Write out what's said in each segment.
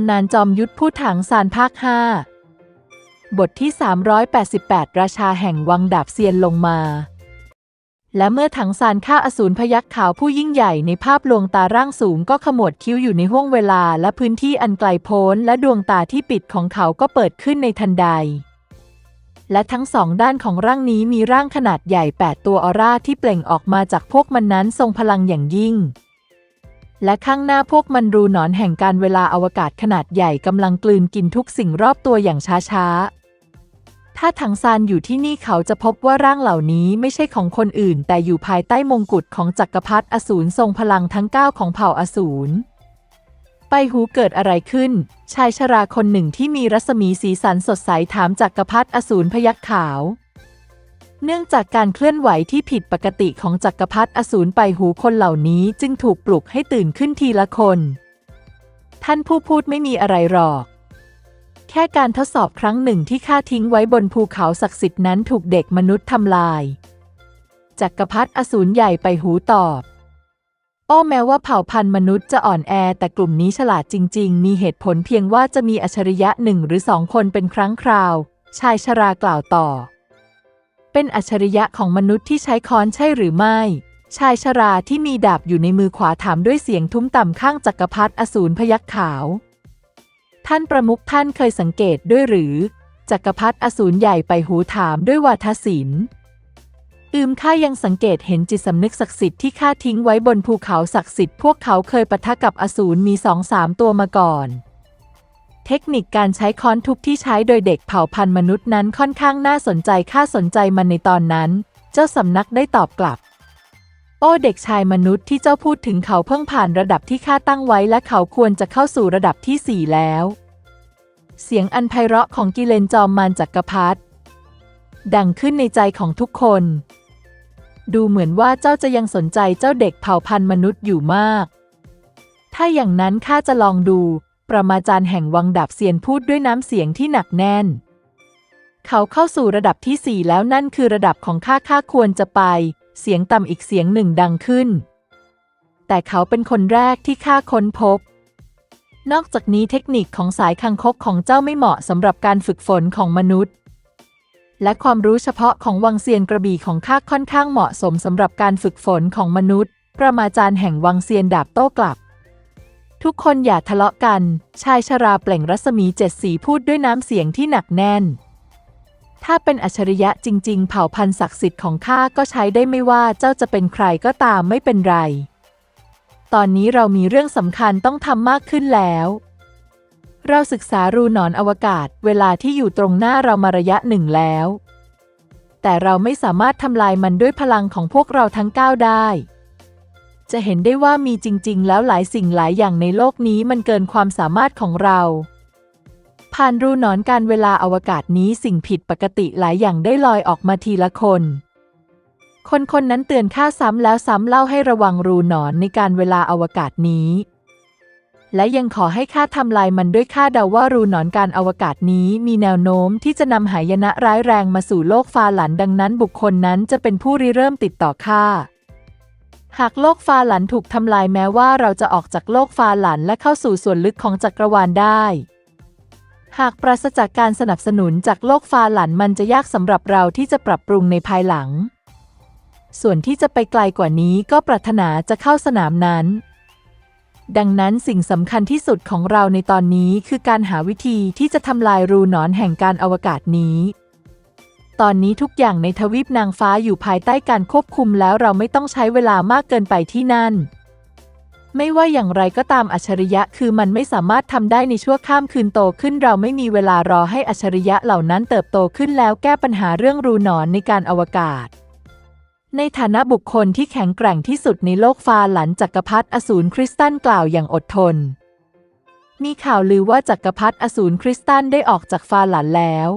ำนานจอมยุทธผู้ถังซานภาค5บทที่ 388 ราชาแห่งวังดาบเซียนลงมา และเมื่อถังซานฆ่าอสูรพยักษ์ขาวผู้ยิ่งใหญ่ในภาพลวงตาร่างสูงก็ขมวดคิ้วอยู่ในห้วงเวลาและพื้นที่อันไกลโพ้น และดวงตาที่ปิดของเขาก็เปิดขึ้นในทันใด และทั้งสองด้านของร่างนี้มีร่างขนาดใหญ่ 8 ตัวออร่าที่เปล่งออกมาจากพวกมันนั้นทรงพลังอย่างยิ่ง และข้างหน้าพวกมันรูหนอนแห่งการเวลาอวกาศขนาดใหญ่กำลังกลืนกินทุกสิ่งรอบตัวอย่างช้าๆ ถ้าถังซานอยู่ที่นี่เขาจะพบว่าร่างเหล่านี้ไม่ใช่ของคนอื่น แต่อยู่ภายใต้มงกุฎของจักรพรรดิอสูรทรงพลังทั้งเก้าของเผ่าอสูร ไปหูเกิดอะไรขึ้น ชายชราคนหนึ่งที่มีรัศมีสีสันสดใสถามจักรพรรดิอสูรพยักขาว เนื่องจากการเคลื่อนไหวที่ผิดปกติของจักรพรรดิอสูรไปหูคนเหล่านี้จึงถูกปลุกให้ตื่นขึ้นทีละคน ท่านผู้พูดไม่มีอะไรหรอก แค่การทดสอบครั้งหนึ่งที่ข้าทิ้งไว้บนภูเขาศักดิ์สิทธิ์นั้นถูกเด็กมนุษย์ทำลาย จักรพรรดิอสูรใหญ่ไปหูตอบ โอ้แม้ว่าเผ่าพันธุ์มนุษย์จะอ่อนแอแต่กลุ่มนี้ฉลาดจริง ๆ มีเหตุผลเพียงว่าจะมีอัจฉริยะหนึ่งหรือสองคนเป็นครั้งคราว ชายชรากล่าวต่อ เป็นอัจฉริยะของมนุษย์ที่ใช้ค้อนใช่หรือไม่ ชายชราที่มีดาบอยู่ในมือขวาถามด้วยเสียงทุ้มต่ำข้างจักรพรรดิอสูรพยักขาว ท่านประมุขท่านเคยสังเกตด้วยหรือ จักรพรรดิอสูรใหญ่ไปหูถามด้วยวาทศิลป์อืมข้ายังสังเกตเห็นจิตสำนึกศักดิ์สิทธิ์ที่ข้าทิ้งไว้บนภูเขาศักดิ์สิทธิ์พวกเขาเคยปะทะกับอสูรมีสองสามตัวมาก่อน เทคนิคการใช้ค้อนทุบที่ใช้โดยเด็กเผ่าพันธุ์มนุษย์นั้นค่อนข้างน่าสนใจข้าสนใจมันในตอนนั้น เจ้าสำนักได้ตอบกลับ โอ้เด็กชายมนุษย์ที่เจ้าพูดถึงเขาเพิ่งผ่านระดับที่ข้าตั้งไว้และเขาควรจะเข้าสู่ระดับที่สี่แล้ว เสียงอันไพเราะของกิเลนจอมมารจักรพรรดิดังขึ้นในใจของทุกคน ดูเหมือนว่าเจ้าจะยังสนใจเจ้าเด็กเผ่าพันธุ์มนุษย์อยู่มาก ถ้าอย่างนั้นข้าจะลองดู ประมาจารย์แห่งวังดับเซียนพูดด้วยน้ำเสียงที่หนักแน่น เขาเข้าสู่ระดับที่สี่แล้วนั่นคือระดับของข้าข้าควรจะไป เสียงต่ำอีกเสียงหนึ่งดังขึ้น แต่เขาเป็นคนแรกที่ข้าค้นพบ นอกจากนี้เทคนิคของสายคังคกของเจ้าไม่เหมาะสำหรับการฝึกฝนของมนุษย์ และความรู้เฉพาะของวังเซียนกระบี่ของข้าค่อนข้างเหมาะสมสำหรับการฝึกฝนของมนุษย์ ประมาจารย์แห่งวังเซียนดาบโต้กลับ ทุกคนอย่าทะเลาะกัน ชายชราเปล่งรัศมีเจ็ดสีพูดด้วยน้ำเสียงที่หนักแน่น ถ้าเป็นอัจฉริยะจริง ๆ เผ่าพันธุ์ศักดิ์สิทธิ์ของข้าก็ใช้ได้ไม่ว่าเจ้าจะเป็นใครก็ตามไม่เป็นไร ตอนนี้เรามีเรื่องสำคัญต้องทำมากขึ้นแล้ว เราศึกษารูหนอนอวกาศ เวลาที่อยู่ตรงหน้าเรามาระยะหนึ่งแล้ว แต่เราไม่สามารถทำลายมันด้วยพลังของพวกเราทั้งเก้าได้ จะเห็นได้ว่ามีจริง ๆ แล้วหลายสิ่งหลายอย่างในโลกนี้มันเกินความสามารถของเรา ผ่านรูนอนการเวลาอวกาศนี้สิ่งผิดปกติหลายอย่างได้ลอยออกมาทีละคน คนคนนั้นเตือนข้าซ้ำแล้วซ้ำเล่าให้ระวังรูหนอนในการเวลาอวกาศนี้ และยังขอให้ข้าทำลายมันด้วยข้าเดาว่ารูหนอนการอวกาศนี้มีแนวโน้มที่จะนำหายนะร้ายแรงมาสู่โลกฟาหลันดังนั้นบุคคลนั้นจะเป็นผู้ริเริ่มติดต่อข้า หากโลกฟาหลันถูกทำลายแม้ว่าเราจะออกจากโลกฟาหลันและเข้าสู่ส่วนลึกของจักรวาลได้ หากปราศจากการสนับสนุนจากโลกฟาหลันมันจะยากสำหรับเราที่จะปรับปรุงในภายหลัง ส่วนที่จะไปไกลกว่านี้ก็ปรารถนาจะเข้าสนามนั้น ดังนั้นสิ่งสำคัญที่สุดของเราในตอนนี้คือการหาวิธีที่จะทำลายรูหนอนแห่งการอวกาศนี้ ตอนนี้ทุกอย่างในทวีปนางฟ้าอยู่ภายใต้การควบคุมแล้วเราไม่ต้องใช้เวลามากเกินไปที่นั่น ไม่ว่าอย่างไรก็ตามอัจฉริยะคือมันไม่สามารถทำได้ในชั่วข้ามคืนโตขึ้น เราไม่มีเวลารอให้อัจฉริยะเหล่านั้นเติบโตขึ้นแล้วแก้ปัญหาเรื่องรูหนอนในการอวกาศ ในฐานะบุคคลที่แข็งแกร่งที่สุดในโลกฟาหลันจักรพรรดิอสูรคริสตันกล่าวอย่างอดทน มีข่าวลือว่าจักรพรรดิอสูรคริสตันได้ออกจากฟาหลันแล้ว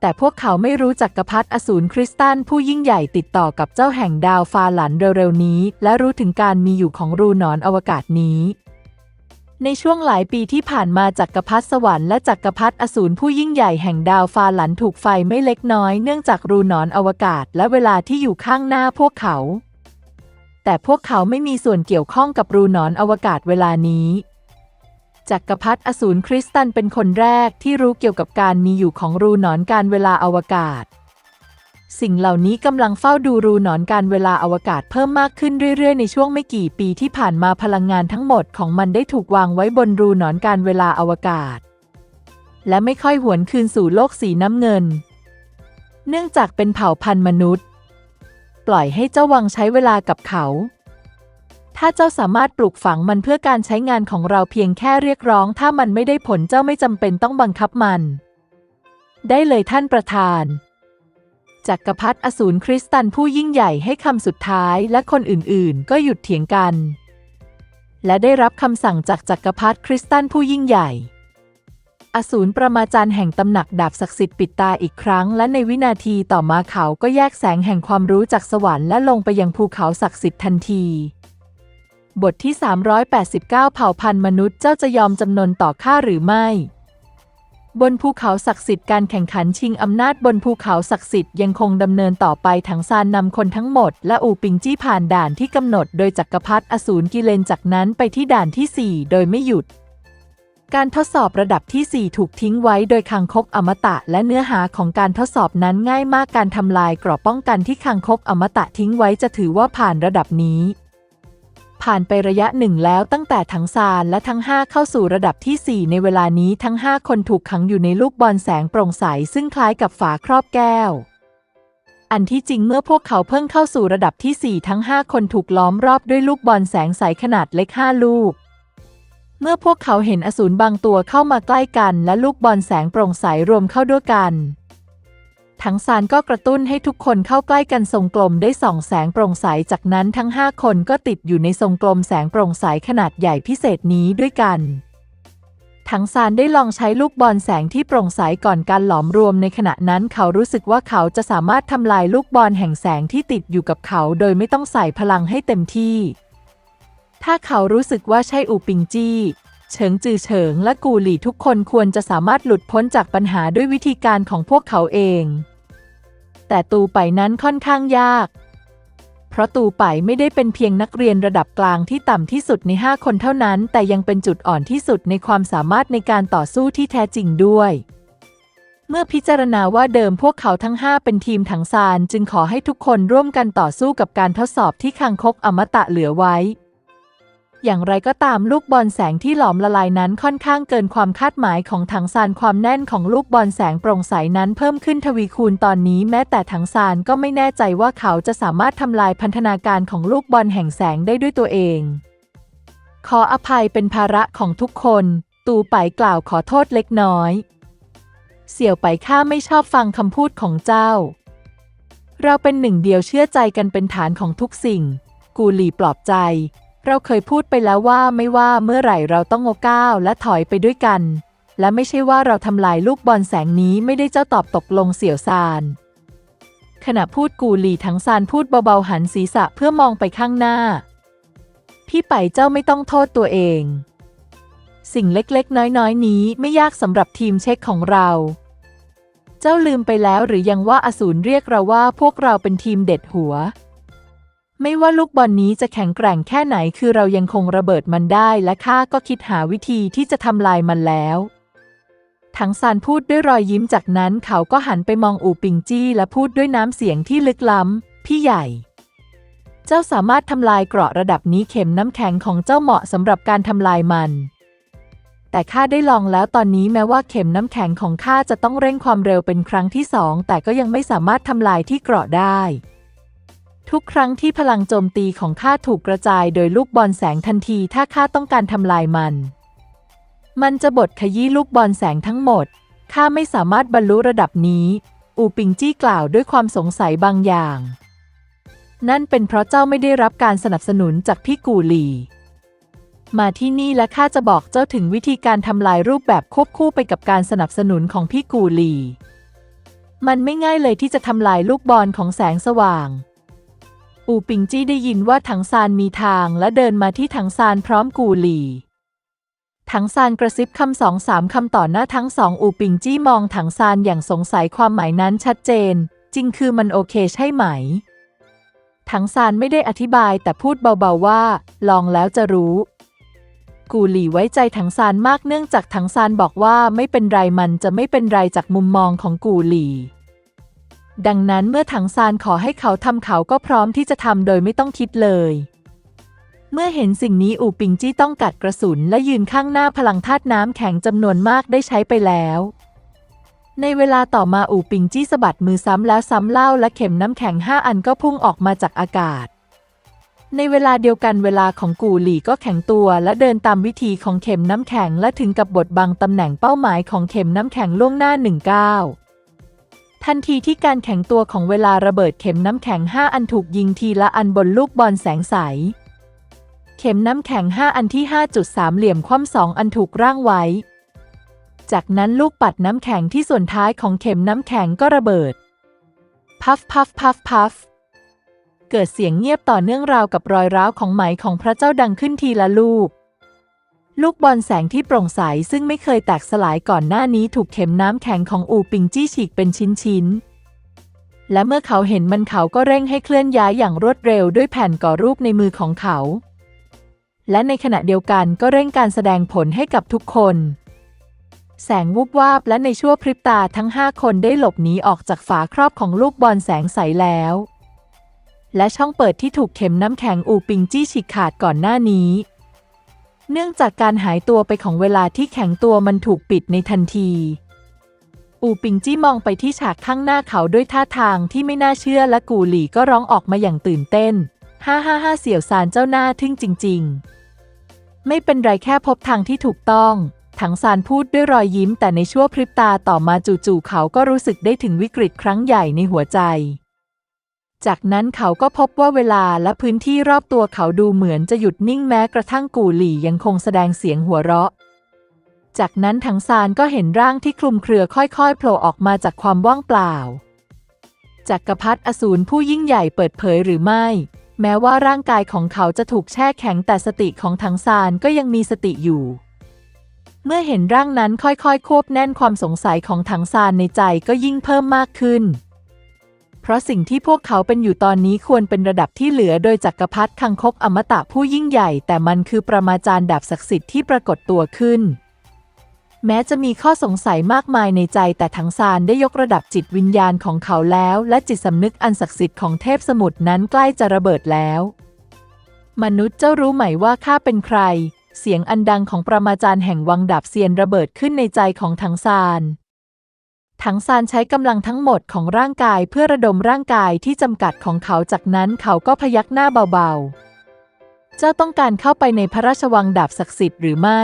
แต่พวกเขาไม่รู้จักรพรรดิอสูรคริสตันผู้ยิ่งใหญ่ติดต่อกับเจ้าแห่งดาวฟาหลันเร็วๆนี้ และรู้ถึงการมีอยู่ของรูหนอนอวกาศนี้ ในช่วงหลายปีที่ผ่านมาจักรพรรดิสวรรค์และจักรพรรดิอสูรผู้ยิ่งใหญ่แห่งดาวฟาหลันถูกไฟไม่เล็กน้อยเนื่องจากรูหนอนอวกาศและเวลาที่อยู่ข้างหน้าพวกเขา แต่พวกเขาไม่มีส่วนเกี่ยวข้องกับรูหนอนอวกาศเวลานี้ จักรพรรดิอสูรคริสตันเป็นคนแรกที่รู้เกี่ยวกับการมีอยู่ของรูหนอนการเวลาอวกาศ สิ่งเหล่านี้กำลังเฝ้าดูรูหนอนการเวลาอวกาศเพิ่มมากขึ้นเรื่อยๆ ในช่วงไม่กี่ปีที่ผ่านมาพลังงานทั้งหมดของมันได้ถูกวางไว้บนรูหนอนการเวลาอวกาศ และไม่ค่อยหวนคืนสู่โลกสีน้ำเงิน เนื่องจากเป็นเผ่าพันธุ์มนุษย์ ปล่อยให้เจ้าวังใช้เวลากับเขา ถ้าเจ้าสามารถปลูกฝังมันเพื่อการใช้งานของเราเพียงแค่เรียกร้อง ถ้ามันไม่ได้ผลเจ้าไม่จำเป็นต้องบังคับมัน ได้เลยท่านประธาน จักรพรรดิอสูรคริสตันผู้ยิ่งใหญ่ให้คำสุดท้ายและคนอื่นๆ ก็หยุดเถียงกัน และได้รับคำสั่งจากจักรพรรดิคริสตันผู้ยิ่งใหญ่อสูรประมาจารย์แห่งตำหนักดาบศักดิ์สิทธิ์ปิดตาอีกครั้ง และในวินาทีต่อมาเขาก็แยกแสงแห่งความรู้จากสวรรค์และลงไปยังภูเขาศักดิ์สิทธิ์ทันที บทที่ 389 เผ่าพันธุ์มนุษย์เจ้าจะยอมจำนนต่อข้าหรือไม่ บนภูเขาศักดิ์สิทธิ์การแข่งขันชิงอำนาจบนภูเขาศักดิ์สิทธิ์ยังคงดำเนินต่อไปถังซานนำคนทั้งหมด และอูปิงจี้ผ่านด่านที่กำหนดโดยจักรพรรดิอสูรกิเลนจากนั้นไปที่ด่านที่ 4 โดยไม่หยุดการทดสอบระดับที่ 4 ถูกทิ้งไว้โดยคางคกอมตะ และเนื้อหาของการทดสอบนั้นง่ายมากการทำลายกรอบป้องกันที่คางคกอมตะทิ้งไว้จะถือว่าผ่านระดับนี้ ผ่านไประยะหนึ่งแล้วตั้งแต่ทั้งซานและทั้ง 5 เข้าสู่ระดับที่ 4 ในเวลานี้ทั้ง 5 คนถูกขังอยู่ในลูกบอลแสงโปร่งใส ซึ่งคล้ายกับฝาครอบแก้ว อันที่จริงเมื่อพวกเขาเพิ่งเข้าสู่ระดับที่ 4 ทั้ง 5 คนถูกล้อมรอบด้วยลูกบอลแสงใสขนาดเล็ก 5 ลูก เมื่อพวกเขาเห็นอสูรบางตัวเข้ามาใกล้กัน และลูกบอลแสงโปร่งใสรวมเข้าด้วยกัน ทั้งซานก็กระตุ้นให้ทุกคนเข้าใกล้กันทรงกลมได้ส่องแสงโปร่งใส จากนั้นทั้ง 5 คนก็ติดอยู่ในทรงกลมแสงโปร่งใสขนาดใหญ่พิเศษนี้ด้วยกัน ทั้งซานได้ลองใช้ลูกบอลแสงที่โปร่งใสก่อนการหลอมรวมในขณะนั้นเขารู้สึกว่าเขาจะสามารถทำลายลูกบอลแห่งแสงที่ติดอยู่กับเขา โดยไม่ต้องใส่พลังให้เต็มที่ ถ้าเขารู้สึกว่าใช่อูปิงจี้เฉิงจือเฉิงและกูหลี่ทุกคนควรจะสามารถหลุดพ้นจากปัญหาด้วยวิธีการของพวกเขาเอง แต่ตูไปนั้นค่อนข้างยาก เพราะตูไปไม่ได้เป็นเพียงนักเรียนระดับกลางที่ต่ำที่สุดใน 5 คนเท่านั้น แต่ยังเป็นจุดอ่อนที่สุดในความสามารถในการต่อสู้ที่แท้จริงด้วยเมื่อพิจารณาว่าเดิมพวกเขาทั้ง 5 เป็นทีมถังซาน จึงขอให้ทุกคนร่วมกันต่อสู้กับการทดสอบที่คางคกอมตะเหลือไว้ อย่างไรก็ตามลูกบอลแสงที่หลอมละลายนั้นค่อนข้างเกินความคาดหมายของถังซานความแน่นของลูกบอลแสงโปร่งใสนั้นเพิ่มขึ้นทวีคูณตอนนี้แม้แต่ถังซานก็ไม่แน่ใจว่าเขาจะสามารถทำลายพันธนาการของลูกบอลแห่งแสงได้ด้วยตัวเอง ขออภัยเป็นภาระของทุกคน ตูไปกล่าวขอโทษเล็กน้อย เสี่ยวไปข้าไม่ชอบฟังคำพูดของเจ้า เราเป็นหนึ่งเดียวเชื่อใจกันเป็นฐานของทุกสิ่ง กูหลีปลอบใจ เราเคยพูดไปแล้วว่าไม่ว่าเมื่อไหร่เราต้องโอก้าวและถอยไปด้วยกัน และไม่ใช่ว่าเราทำลายลูกบอลแสงนี้ไม่ได้เจ้าตอบตกลงเสี่ยวซานขณะพูดกูหลีทั้งซานพูดเบาๆหันศีรษะเพื่อมองไปข้างหน้า พี่ไปเจ้าไม่ต้องโทษตัวเอง สิ่งเล็กๆ น้อยๆ นี้ไม่ยากสำหรับทีมเช็คของเรา เจ้าลืมไปแล้วหรือยังว่าอสูรเรียกเราว่าพวกเราเป็นทีมเด็ดหัว ไม่ว่าลูกบอลนนี้จะแข็งแกร่งแค่ไหนคือเรายังคงระเบิดมันได้และข้าก็คิดหาวิธีที่จะทำลายมันแล้วถังซานพูดด้วยรอยยิ้มจากนั้นเขาก็หันไปมองอูปิงจี้และพูดด้วยน้ำเสียงที่ลึกล้ำ พี่ใหญ่ เจ้าสามารถทำลายเกราะระดับนี้เข็มน้ำแข็งของเจ้าเหมาะสำหรับการทำลายมัน แต่ข้าได้ลองแล้วตอนนี้แม้ว่าเข็มน้ำแข็งของข้าจะต้องเร่งความเร็วเป็นครั้งที่สองแต่ก็ยังไม่สามารถทำลายที่เกราะได้ ทุกครั้งที่พลังโจมตีของข้าถูกกระจายโดยลูกบอลแสงทันทีถ้าข้าต้องการทำลายมัน มันจะบดขยี้ลูกบอลแสงทั้งหมด ข้าไม่สามารถบรรลุระดับนี้ อูปิงจี้กล่าวด้วยความสงสัยบางอย่าง นั่นเป็นเพราะเจ้าไม่ได้รับการสนับสนุนจากพี่กูหลีมาที่นี่และข้าจะบอกเจ้าถึงวิธีการทำลายรูปแบบควบคู่ไปกับการสนับสนุนของพี่กูหลี มันไม่ง่ายเลยที่จะทำลายลูกบอลของแสงสว่าง อูปิงจี้ได้ยินว่าถังซานมีทางและเดินมาที่ถังซานพร้อมกูหลีถังซานกระซิบคำสองสามคำต่อหน้าทั้งสองอูปิงจี้มองถังซานอย่างสงสัยความหมายนั้นชัดเจน จริงคือมันโอเคใช่ไหม ถังซานไม่ได้อธิบายแต่พูดเบาๆว่า ลองแล้วจะรู้ กูหลี่ไว้ใจถังซานมากเนื่องจากถังซานบอกว่าไม่เป็นไรมันจะไม่เป็นไรจากมุมมองของกูหลี่ ดังนั้นเมื่อถังซานขอให้เขาทำเขาก็พร้อมที่จะทำโดยไม่ต้องคิดเลย เมื่อเห็นสิ่งนี้อู่ปิงจี้ต้องกัดกระสุนและยืนข้างหน้าพลังธาตุน้ำแข็งจำนวนมากได้ใช้ไปแล้ว ในเวลาต่อมาอู่ปิงจี้สะบัดมือซ้ำแล้วซ้ำเล่าและเข็มน้ำแข็งห้าอันก็พุ่งออกมาจากอากาศ ในเวลาเดียวกันเวลาของกูหลี่ก็แข็งตัวและเดินตามวิธีของเข็มน้ำแข็งและถึงกับบทบังตำแหน่งเป้าหมายของเข็มน้ำแข็งล่วงหน้าหนึ่งก้าว ทันทีที่การแข็งตัวของเวลาระเบิดเข็มน้ำแข็งห้าอันถูกยิงทีละอันบนลูกบอลแสงใส เข็มน้ำแข็งห้าอันที่ 5.3 เหลี่ยมคว่ำสองอันถูกร่างไว้ จากนั้นลูกปัดน้ำแข็งที่ส่วนท้ายของเข็มน้ำแข็งก็ระเบิด พัฟพัฟพัฟพัฟเกิดเสียงเงียบต่อเนื่องราวกับรอยร้าวของไหมของพระเจ้าดังขึ้นทีละลูก ลูกบอลแสงที่โปร่งใสซึ่งไม่เคยแตกสลายก่อนหน้านี้ถูกเข็มน้ำแข็งของอูปิงจี้ฉีกเป็นชิ้นๆ และเมื่อเขาเห็นมันเขาก็เร่งให้เคลื่อนย้ายอย่างรวดเร็วด้วยแผ่นก่อรูปในมือของเขา และในขณะเดียวกันก็เร่งการแสดงผลให้กับทุกคน แสงวูบวาบและในชั่วพริบตาทั้งห้าคนได้หลบหนีออกจากฝาครอบของลูกบอลแสงใสแล้ว และช่องเปิดที่ถูกเข็มน้ำแข็งอูปิงจี้ฉีกขาดก่อนหน้านี้ เนื่องจากการหายตัวไปของเวลาที่แข็งตัวมันถูกปิดในทันที อูปิงจี้มองไปที่ฉากข้างหน้าเขาด้วยท่าทางที่ไม่น่าเชื่อและกูหลี่ก็ร้องออกมาอย่างตื่นเต้น ฮ่าฮ่าฮ่าเสี่ยวซานเจ้าหน้าทึ่งจริง ๆ ไม่เป็นไรแค่พบทางที่ถูกต้อง ถังซานพูดด้วยรอยยิ้มแต่ในชั่วพริบตาต่อมาจู่ๆเขาก็รู้สึกได้ถึงวิกฤตครั้งใหญ่ในหัวใจ จากนั้นเขาก็พบว่าเวลาและพื้นที่รอบตัวเขาดูเหมือนจะหยุดนิ่งแม้กระทั่งกูหลี่ยังคงแสดงเสียงหัวเราะ จากนั้นถังซานก็เห็นร่างที่คลุมเครือค่อยๆโผล่ออกมาจากความว่างเปล่า จักรพรรดิอสูรผู้ยิ่งใหญ่เปิดเผยหรือไม่ แม้ว่าร่างกายของเขาจะถูกแช่แข็งแต่สติของถังซานก็ยังมีสติอยู่ เมื่อเห็นร่างนั้นค่อยๆ ควบแน่นความสงสัยของถังซานในใจก็ยิ่งเพิ่มมากขึ้น ราะสิ่งที่พวกเขาเป็นอยู่ตอนนี้ควรเป็นระดับที่เหลือโดยจักรพรรดิคังคกอมตะผู้ยิ่งใหญ่ แต่มันคือประมาจารย์ดาบศักดิ์สิทธิ์ที่ปรากฏตัวขึ้น แม้จะมีข้อสงสัยมากมายในใจแต่ทั้งซานได้ยกระดับจิตวิญญาณของเขาแล้ว และจิตสำนึกอันศักดิ์สิทธิ์ของเทพสมุทรนั้นใกล้จะระเบิดแล้ว มนุษย์เจ้ารู้ไหมว่าข้าเป็นใคร เสียงอันดังของประมาจารย์แห่งวังดาบเซียนระเบิดขึ้นในใจของถังซาน ถังซานใช้กำลังทั้งหมดของร่างกายเพื่อระดมร่างกายที่จำกัดของเขาจากนั้นเขาก็พยักหน้าเบาๆ เจ้าต้องการเข้าไปในพระราชวังดาบศักดิ์สิทธิ์หรือไม่